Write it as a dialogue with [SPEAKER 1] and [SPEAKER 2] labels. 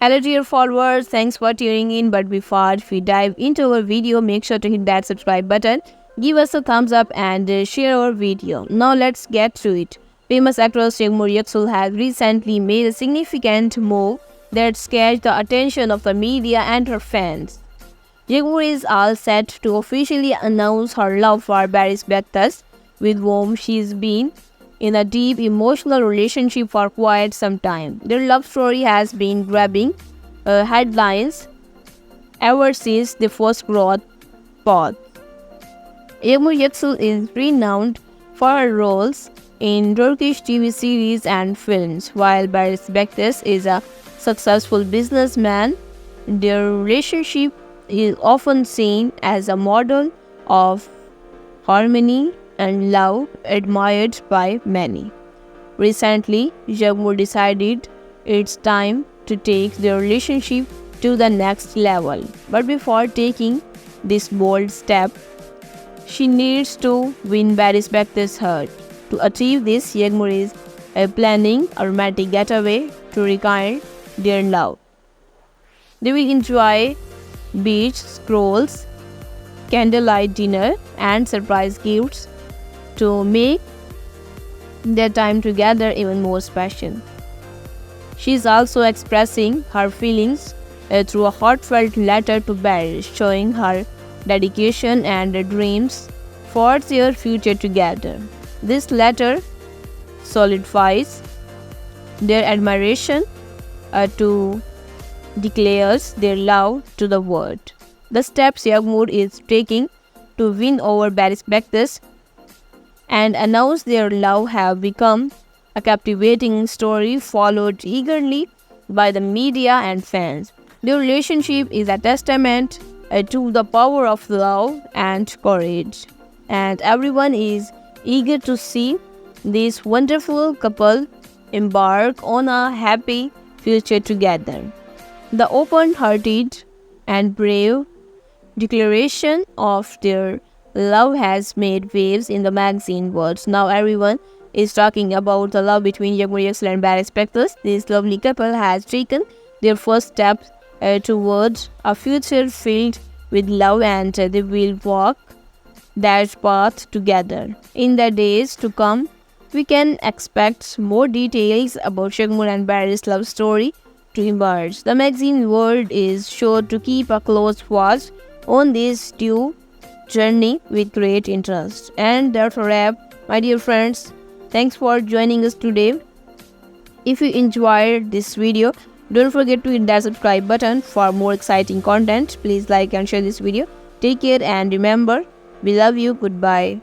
[SPEAKER 1] Hello dear followers, thanks for tuning in. But before we dive into our video, make sure to hit that subscribe button, give us a thumbs up and uh, share our video. Now let's get to it. Famous actress Shegmur Yaksul has recently made a significant move that scared the attention of the media and her fans. Yegmur is all set to officially announce her love for Baris Bektas, with whom she's been in a deep emotional relationship for quite some time. Their love story has been grabbing uh, headlines ever since the first growth path. Yegmur Yeksul is renowned for her roles in Turkish TV series and films, while Baris Bektas is a successful businessman. Their relationship is often seen as a model of harmony and love admired by many. Recently, Jagmur decided it's time to take their relationship to the next level. But before taking this bold step, she needs to win Baris Bekta's heart. To achieve this, Yegmur is planning a romantic getaway to rekindle their love. They will enjoy beach scrolls, candlelight dinner, and surprise gifts to make their time together even more special. She is also expressing her feelings uh, through a heartfelt letter to Barry, showing her dedication and dreams for their future together. This letter solidifies their admiration uh, to declares their love to the world. The steps Yagmur is taking to win over Baris Bektas and announce their love have become a captivating story followed eagerly by the media and fans. Their relationship is a testament uh, to the power of love and courage, and everyone is eager to see this wonderful couple embark on a happy future together. The open hearted and brave declaration of their love has made waves in the magazine world. Now everyone is talking about the love between Yagmur Yaksel and Baris Bektas. This lovely couple has taken their first steps uh, towards a future filled with love and uh, they will walk that path together. In the days to come, we can expect more details about Shagmur and Baris' love story to emerge. The magazine world is sure to keep a close watch on this new journey with great interest. And that's a wrap, my dear friends. Thanks for joining us today. If you enjoyed this video, don't forget to hit that subscribe button for more exciting content. Please like and share this video. Take care and remember, we love you. Goodbye.